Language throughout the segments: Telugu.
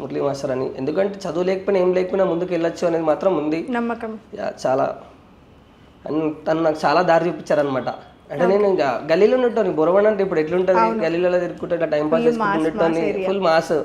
మురళీ మాస్టర్ అని. ఎందుకంటే చదువు లేకపోయినా ఏం లేకపోయినా ముందుకు వెళ్ళొచ్చు అనేది మాత్రం ఉంది. నమ్మకం. యా, చాలా. అన్- తను నాకు చాలా దారి చూపించారనమాట అంటే నేను ఇంకా గలీలో ఉన్నట్టు బొరవన్ అంటే ఇప్పుడు ఎట్లుంటుంది? గలీలలో తిరుగుకుంటే ఇట్లా టైం పాస్ చేసుకుంటున్నట్టు ఫుల్ మాస్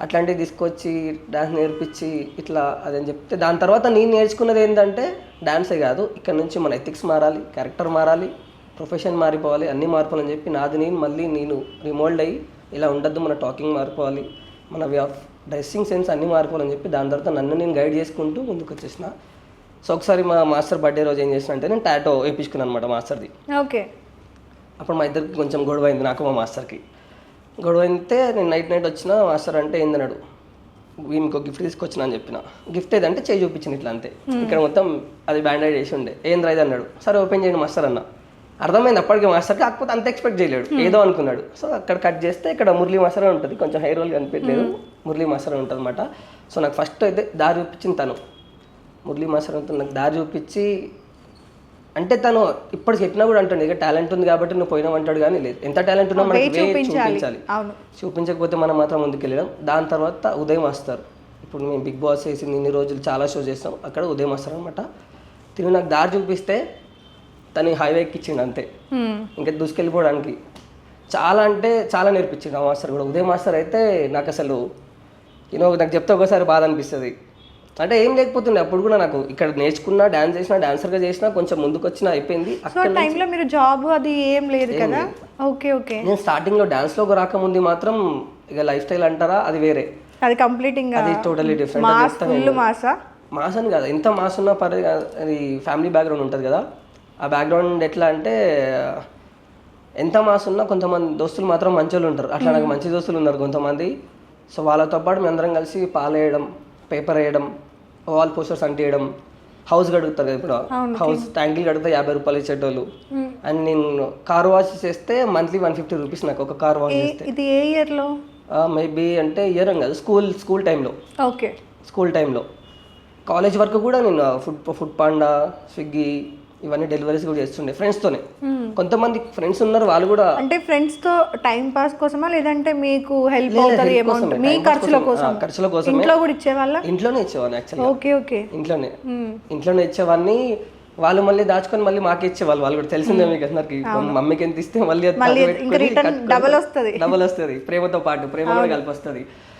అట్లాంటివి తీసుకొచ్చి డాన్స్ నేర్పించి ఇట్లా అదని చెప్తే దాని తర్వాత నేను నేర్చుకున్నది ఏంటంటే డాన్సే కాదు. ఇక్కడ నుంచి మన ఎథిక్స్ మారాలి క్యారెక్టర్ మారాలి ప్రొఫెషన్ మారిపోవాలి అన్నీ మారిపోవాలని చెప్పి నాది నేను మళ్ళీ నేను రిమోల్డ్ అయ్యి ఇలా ఉండద్దు మన టాకింగ్ మారిపోవాలి మన వే ఆఫ్ డ్రెస్సింగ్ సెన్స్ అన్నీ మారిపోవాలని చెప్పి దాని తర్వాత నన్ను నేను గైడ్ చేసుకుంటూ ముందుకు వచ్చేసిన. సో ఒకసారి మా మాస్టర్ బర్త్డే రోజు ఏం చేసిన అంటే నేను టాటో వేయించుకున్నాను అనమాట మాస్టర్ది. ఓకే. అప్పుడు మా ఇద్దరికి కొంచెం గొడవ అయింది నాకు మా మాస్టర్కి. గొడవ అయితే నేను నైట్ నైట్ వచ్చిన మాస్టర్ అంటే ఏందన్నాడు? మీకు గిఫ్ట్ తీసుకొచ్చిన అని చెప్పిన. గిఫ్ట్ ఏదంటే చేయి చూపించింది ఇట్లా అంతే. ఇక్కడ మొత్తం అది బ్యాండేడ్ చేసి ఉండే. ఏం రైదు అన్నాడు. సరే ఓపెన్ చేయండి మాస్టర్ అన్న. అర్థమైంది అప్పటికి మాస్టర్కి కాకపోతే అంత ఎక్స్పెక్ట్ చేయలేడు. ఏదో అనుకున్నాడు. సో అక్కడ కట్ చేస్తే ఇక్కడ మురళీ మాస్టర్ ఉంటుంది. కొంచెం హెయిర్ రోల్ కనిపించలేదు. మురళీ మాస్టర్ అని ఉంటుంది అనమాట సో నాకు ఫస్ట్ అయితే దారి చూపించింది తను. మురళీ మాస్టర్ అంతా నాకు దారి చూపించి అంటే తను ఇప్పుడు చెప్పినా కూడా అంటాడు ఇక టాలెంట్ ఉంది కాబట్టి నువ్వు పోయినావు అంటాడు కానీ లేదు. ఎంత టాలెంట్ ఉన్నా మనకి చూపించాలి. చూపించకపోతే మనం మాత్రం ముందుకు వెళ్ళడం దాని తర్వాత ఉదయం వస్తారు ఇప్పుడు మేము బిగ్ బాస్ వేసింది ఇన్ని రోజులు చాలా షో చేస్తాం అక్కడ ఉదయం వస్తారు అనమాట తిని నాకు దారి చూపిస్తే తను హైవే ఎక్కిచ్చిండు అంతే. ఇంకా దూసుకెళ్ళిపోవడానికి. చాలా అంటే చాలా నేర్పించిండు ఆ మాస్టర్ కూడా. ఉదయం మాస్టర్ అయితే నాకు అసలు యూనో నాకు చెప్తే ఒకసారి బాధ అనిపిస్తుంది. అంటే ఏం లేకపోతుండే అప్పుడు కూడా నాకు ఇక్కడ నేర్చుకున్నా డాన్స్ చేసినా డాన్సర్గా చేసినా కొంచెం ముందుకు వచ్చినా అయిపోయింది సో టైంలో మీరు జాబ్ అది ఏం లేదు కదా? ఓకే ఓకే నేను స్టార్టింగ్లో డాన్స్లోకి రాకముంది మాత్రం ఇక లైఫ్ స్టైల్ అంటారా? అది వేరే. అది కంప్లీట్ ఇంకా అది టోటలీ డిఫరెంట్ మాస్ ఫుల్ మాసా మాస్ అని కాదు. ఎంత మాస్ ఉన్నా పర్లేదు కాదు. అది ఫ్యామిలీ బ్యాక్గ్రౌండ్ ఉంటుంది కదా. ఆ బ్యాక్గ్రౌండ్ ఎట్లా అంటే ఎంత మాస్ ఉన్నా కొంతమంది దోస్తులు మాత్రం మంచోళ్ళు ఉంటారు. అట్లా నాకు మంచి దోస్తులు ఉన్నారు కొంతమంది. సో వాళ్ళతో పాటు మేము అందరం కలిసి పాలేయడం పేపర్ వేయడం వాల్ పోస్టర్స్ అంటియడం హౌస్ గడుగుతారు కదా ఇప్పుడు. హౌస్ ట్యాంకులు గడిగితే యాభై రూపాయలు ఇచ్చేటోళ్ళు. అండ్ నేను కార్ వాష్ చేస్తే మంత్లీ వన్ ఫిఫ్టీ రూపీస్ నాకు ఒక కార్ వాష్ చేస్తే. ఇది ఏ ఇయర్లో? మేబీ అంటే ఇయర్ కాదు స్కూల్ స్కూల్ టైంలో ఓకే. స్కూల్ టైంలో కాలేజ్ వరకు కూడా నేను ఫుడ్ ఫుడ్ పాండా స్విగ్గీ ఇవన్నీ డెలివరీస్ కూడా చేస్తుండే ఫ్రెండ్స్తోనే కొంతమంది ఫ్రెండ్స్ ఉన్నారు వాళ్ళు కూడా అంటే ఫ్రెండ్స్తో టైం పాస్ కోసమా లేదంటే మీకు హెల్ప్ అవుతుంది అమౌంట్ మీ ఖర్చుల కోసం, కోసం ఖర్చుల కోసమే. ఇంట్లో కూడా ఇచ్చేవాళ్ళ? ఇంట్లోనే ఇచ్చేవాడిని యాక్చువల్లీ ఓకే ఓకే. ఇంట్లోనే. ఇంట్లోనే ఇచ్చేవాడిని వాళ్ళు మళ్ళీ దాచుకొని మళ్ళీ మాకే ఇచ్చేవాళ్ళు. వాళ్ళు కూడా తెలిసిందే మీకు అందరికి. మమ్మీకి ఎంత ఇస్తే మళ్ళీ మళ్ళీ ఇంకా return double వస్తది. డబల్ వస్తుంది. ప్రేమతో పాటు ప్రేమ కూడా కలిపి వస్తుంది.